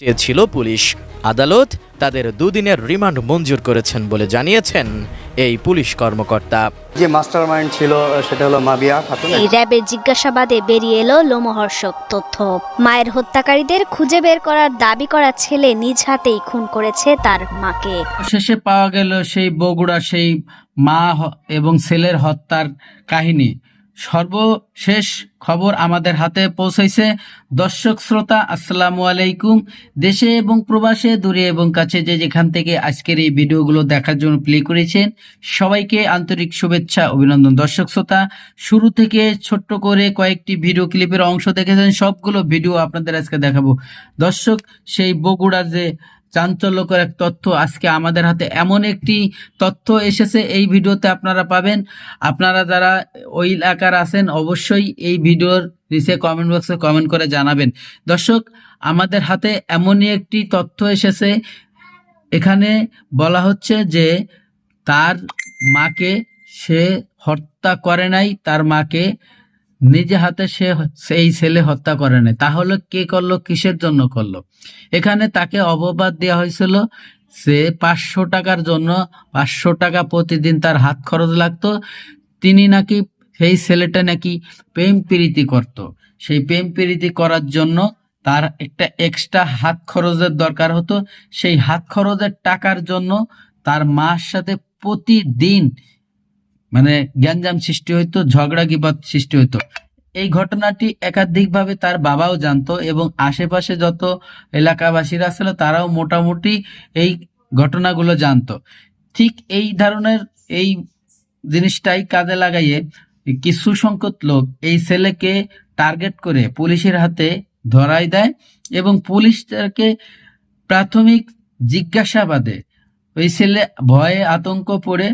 চেয়েছিল পুলিশ। আদালত তাদের দুদিনের রিমান্ড মঞ্জুর করেছেন বলে জানিয়েছেন এই পুলিশ কর্মকর্তা। যে মাস্টার মাইন্ড ছিল সেটা হলো মাবিয়া খাতুন এই র্যাবের জিজ্ঞাসাবাদে বেরিয়ে এলো লোমহর্ষক তথ্য। মায়ের হত্যাকারীদের খুঁজে বের করার দাবি করা ছেলে নিজ হাতেই খুন করেছে তার মাকে। শেষে পাওয়া গেল সেই বগুড়া সেই মা হ- এবং ছেলের হত্যার কাহিনী। সর্বশেষ খবর আমাদের হাতে পৌঁছেছে দর্শক, শ্রোতা, আসসালামু আলাইকুম। দেশে এবং প্রবাসে, দূরে এবং কাছে যে যেখান থেকে আজকের এই ভিডিওগুলো দেখার জন্য প্লে করেছেন, সবাইকে আন্তরিক শুভেচ্ছা, অভিনন্দন। দর্শক, শ্রোতা, শুরু থেকে ছোট্ট করে কয়েকটি ভিডিও ক্লিপের অংশ দেখেছেন, সবগুলো ভিডিও আপনাদের আজকে দেখাবো। দর্শক, সেই বগুড়ার যে চাঞ্চল্যকর এক তথ্য। আজকে আমাদের হাতে এমন একটি তথ্য এসেছে, এই ভিডিওতে আপনারা পাবেন। আপনারা যারা ওই এলাকার আছেন, অবশ্যই এই ভিডিওর নিচে কমেন্ট বক্সে কমেন্ট করে জানাবেন। দর্শক, আমাদের হাতে এমনই একটি তথ্য এসেছে। এখানে বলা হচ্ছে যে, তার মাকে সে হত্যা করে নাই, তার মাকে নিজে হাতে সে সেই ছেলে হত্যা করে নাই। তাহলে কে করল? কিসের জন্য করল? এখানে তাকে অববাদ দেওয়া হয়েছিল। সে পাঁচশো টাকার জন্য, পাঁচশো টাকা প্রতিদিন তার হাত খরচ লাগতো। তিনি নাকি, সেই ছেলেটা নাকি প্রেম প্রীতি করত। সেই প্রেম প্রীতি করার জন্য তার একটা এক্সট্রা হাত খরচের দরকার হতো। সেই হাত খরচের টাকার জন্য তার মার সাথে প্রতিদিন মানে গ্যাঞ্জাম সৃষ্টি হইতো, ঝগড়া বিবাদ সৃষ্টি হইতো। এই ঘটনাটি একাধিকভাবে তার বাবাও জানতো এবং আশেপাশে যত এলাকাবাসীরা ছিল তারাও মোটামুটি এই ঘটনাগুলো জানতো। ঠিক এই ধরনের এই জিনিসটাই কাজে লাগাইয়ে কিছু সংখ্যক লোক এই ছেলেকে টার্গেট করে পুলিশের হাতে ধরাই দেয় এবং পুলিশ তাকে প্রাথমিক জিজ্ঞাসাবাদে ওই ছেলে ভয়ে আতঙ্ক পড়ে,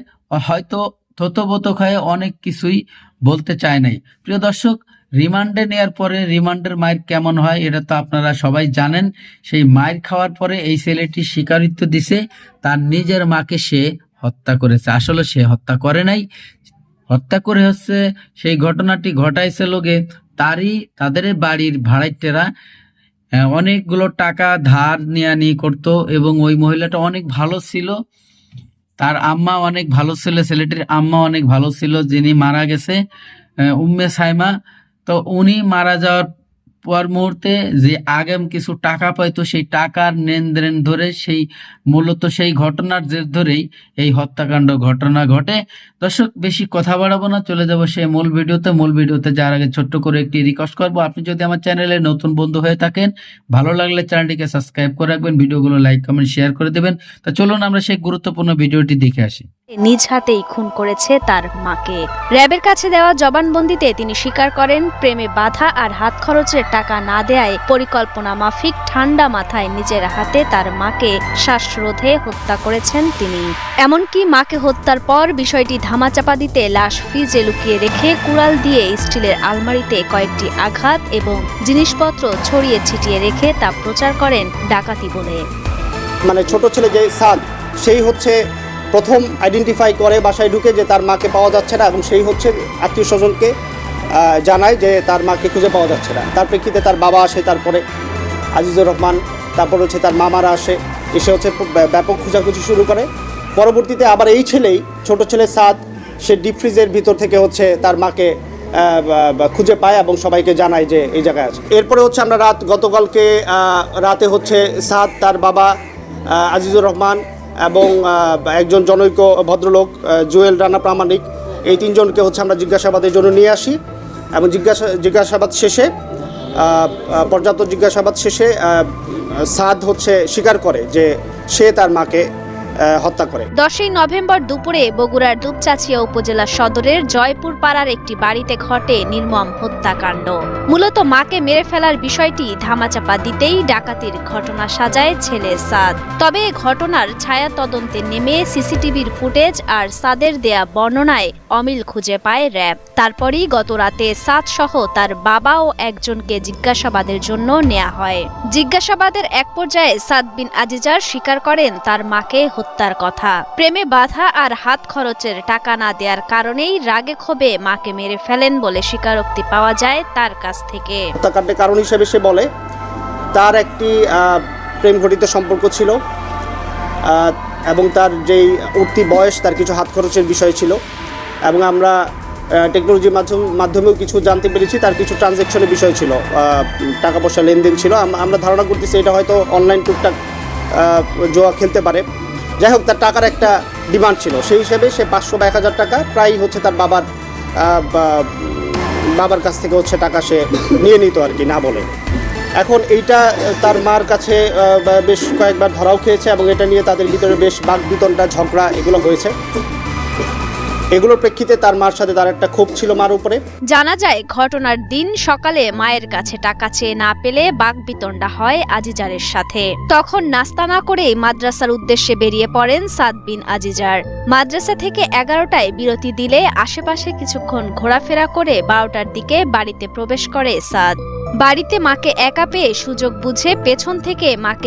হয়তো থতবতক হয়ে অনেক কিছুই বলতে চায় নাই। প্রিয় দর্শক, রিমান্ডে নেয়ার পরে রিমান্ডের মায়ের কেমন হয় এটা তো আপনারা সবাই জানেন। সেই মায়ের খাওয়ার পরে এই ছেলেটি স্বীকারিত্ব দিছে, তার নিজের মাকে সে হত্যা করেছে। আসলে সে হত্যা করে নাই। হত্যা করে হচ্ছে সেই ঘটনাটি ঘটাইছে লোকে। তারই তাদের বাড়ির ভাড়াইটেরা অনেকগুলো টাকা ধার নিয়ে নিয়ে করতো এবং ওই মহিলাটা অনেক ভালো ছিল। তার আম্মা অনেক ভালো ছিল, ছেলেটির আম্মা অনেক ভালো ছিল, যিনি মারা গেছে উম্মে সাইমা। তো উনি মারা যাওয়ার পর মুহূর্তে যে আগাম কিছু টাকা পাইতো, সেই টাকার নেনদেন ধরে সেই মূলত সেই ঘটনার জের ধরেই এই হত্যাকাণ্ড ঘটনা ঘটে। দর্শক, বেশি কথা বাড়াবো না, চলে যাব সেই মূল ভিডিওতে। মূল ভিডিওতে যার আগে ছোট্ট করে একটি রিকোয়েস্ট করব, আপনি যদি আমার চ্যানেলে নতুন বন্ধু হয়ে থাকেন, ভালো লাগলে চ্যানেলটিকে সাবস্ক্রাইব করে রাখবেন, ভিডিওগুলো লাইক কমেন্ট শেয়ার করে দেবেন। তা চলুন আমরা সেই গুরুত্বপূর্ণ ভিডিওটি দেখে আসি। নিজ হাতেই খুন করেছে তার মাকে। র্যাবের কাছে দেওয়া জবানবন্দিতে তিনি স্বীকার করেন, প্রেমে বাধা আর হাত খরচের টাকা না দেয়ায় পরিকল্পনা মাফিক ঠান্ডা মাথায় নিজের হাতে তার মাকে শ্বাসরোধে হত্যা করেছেন তিনি। এমনকি মাকে হত্যার পর বিষয়টি ধামাচাপা দিতে লাশ ফ্রিজে লুকিয়ে রেখে কুড়াল দিয়ে স্টিলের আলমারিতে কয়েকটি আঘাত এবং জিনিসপত্র ছড়িয়ে ছিটিয়ে রেখে তা প্রচার করেন ডাকাতি বলে। মানে ছোট ছেলে যে সাদ, সেই হচ্ছে প্রথম আইডেন্টিফাই করে বাসায় ঢুকে যে তার মাকে পাওয়া যাচ্ছে না এবং সেই হচ্ছে আত্মীয় স্বজনকে জানায় যে তার মাকে খুঁজে পাওয়া যাচ্ছে না। তার প্রেক্ষিতে তার বাবা আসে, তারপরে আজিজুর রহমান, তারপর হচ্ছে তার মামারা আসে, এসে হচ্ছে ব্য- ব্যাপক খোঁজাখুঁজি শুরু করে। পরবর্তীতে আবার এই ছেলেই, ছোট ছেলে সাদ, সে ডিপ ফ্রিজের ভিতর থেকে হচ্ছে তার মাকে খুঁজে পায় এবং সবাইকে জানায় যে এই জায়গায় আছে। এরপরে হচ্ছে আমরা রাত, গতকালকে রাতে হচ্ছে সাদ, তার বাবা আজিজুর রহমান এবং একজন জনৈক ভদ্রলোক জুয়েল রানা প্রামাণিক, এই তিনজনকে হচ্ছে আমরা জিজ্ঞাসাবাদের জন্য নিয়ে আসি এবং জিজ্ঞাসা, জিজ্ঞাসাবাদ শেষে পর্যাপ্ত জিজ্ঞাসাবাদ শেষে সাদ হচ্ছে স্বীকার করে যে সে তার মাকে হত্যা করে। দশই নভেম্বর দুপুরে বগুড়ার দুপচাচিয়া উপজেলা সদরের জয়পুর পাড়ার একটি বাড়িতে ঘটে নির্মম হত্যাকাণ্ড। মূলত মাকে মেরে ফেলার বিষয়টি ধামাচাপা দিতেই ডাকাতির ঘটনা সাজায় ছেলে সাদ। তবে ঘটনার ছায়া তদন্তে নেমে সিসিটিভির ফুটেজ আর সাদের দেয়া বর্ণনায় অমিল খুঁজে পায় র্যাব। তারপরই গত রাতে সাদ সহ তার বাবা ও একজনকে জিজ্ঞাসাবাদের জন্য নেওয়া হয়। জিজ্ঞাসাবাদের এক পর্যায়ে সাদ বিন আজিজার স্বীকার করেন তার মাকে হত্যার কথা। প্রেমে বাধা আর হাত খরচের টাকা না দেওয়ার কারণেই রাগে ক্ষোভে মাকে মেরে ফেলেন বলে স্বীকারোক্তি পাওয়া যায় তার কাছ থেকে। হত্যাকাণ্ডের কারণ হিসেবে সে বলে, তার একটি প্রেম ঘটিত সম্পর্ক ছিল এবং তার যেই উঠতি বয়স, তার কিছু হাত খরচের বিষয় ছিল, এবং আমরা টেকনোলজির মাধ্যম, মাধ্যমেও কিছু জানতে পেরেছি, তার কিছু ট্রানজ্যাকশনের বিষয় ছিল টাকা পয়সা লেনদেন ছিল। আমরা ধারণা করতেছি এটা হয়তো অনলাইন টুকটাক জোয়া খেলতে পারে। যাই হোক, তার টাকার একটা ডিমান্ড ছিল। সেই হিসেবে সে পাঁচশো বা এক হাজার টাকা প্রায় হচ্ছে তার বাবার বাবার কাছ থেকে হচ্ছে টাকা সে নিয়ে নিত আর কি, না বলে। এখন এইটা তার মার কাছে বেশ কয়েকবার ধরাও খেয়েছে এবং এটা নিয়ে তাদের ভিতরে বেশ বাক বিতনটা ঝগড়া এগুলো হয়েছে। এগুলোর প্রেক্ষিতে তার মার সাথে তার একটা ক্ষোভ ছিল মার উপরে। জানা যায়, ঘটনার দিন সকালে মায়ের কাছে টাকা চেয়ে না পেলে বাগবিতণ্ডা হয় আজিজারের সাথে। তখন নাস্তা না করেই মাদ্রাসার উদ্দেশ্যে বেরিয়ে পড়েন সাদ বিন আজিজার। মাদ্রাসা থেকে এগারোটায় বিরতি দিলে আশেপাশে কিছুক্ষণ ঘোরাফেরা করে বারোটার দিকে বাড়িতে প্রবেশ করে সাদ। বাড়িতে মাকে একা পেয়ে সুযোগ বুঝে পেছন থেকে মাকে